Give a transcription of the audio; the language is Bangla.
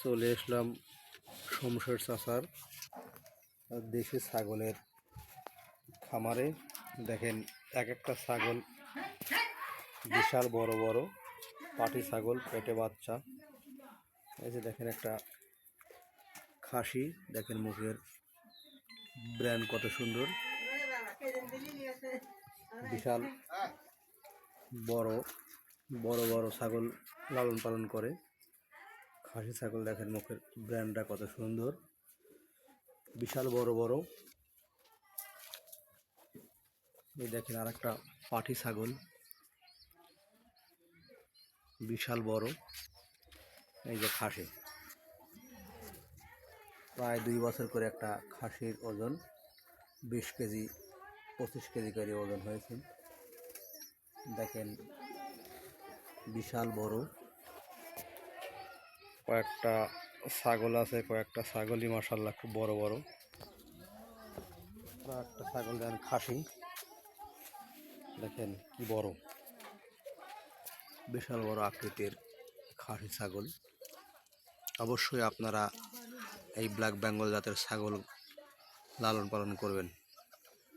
চলে আসলাম শমশের চাষার দেশি ছাগলের খামারে। দেখেন, এক একটা ছাগল বিশাল বড় বড় পাটি ছাগল, পেটে বাচ্চা। এই যে দেখেন একটা খাসি, দেখেন মুখের ব্র্যান্ড কত সুন্দর। বিশাল বড় বড় বড় ছাগল লালন পালন করে। খাসি ছাগল দেখেন, মুখের ব্র্যান্ডটা কত সুন্দর। বিশাল বড় বড়। এই দেখেন আর একটা পাঠি ছাগল। বিশাল বড়। এই যে খাসি। প্রায় দুই বছর করে একটা খাসির ওজন, বিশ কেজি, পঁচিশ কেজি করে ওজন হয়েছে। দেখেন, বিশাল বড়। কয়েকটা ছাগল আছে, কয়েকটা ছাগলই মাসাল্লাহ খুব বড় বড়। কয়েকটা ছাগল দেন খাসি। দেখেন কি বড়। বিশাল বড় আকৃতির খাসি ছাগল। অবশ্যই আপনারা এই ব্ল্যাক বেঙ্গল জাতের ছাগল লালন পালন করবেন।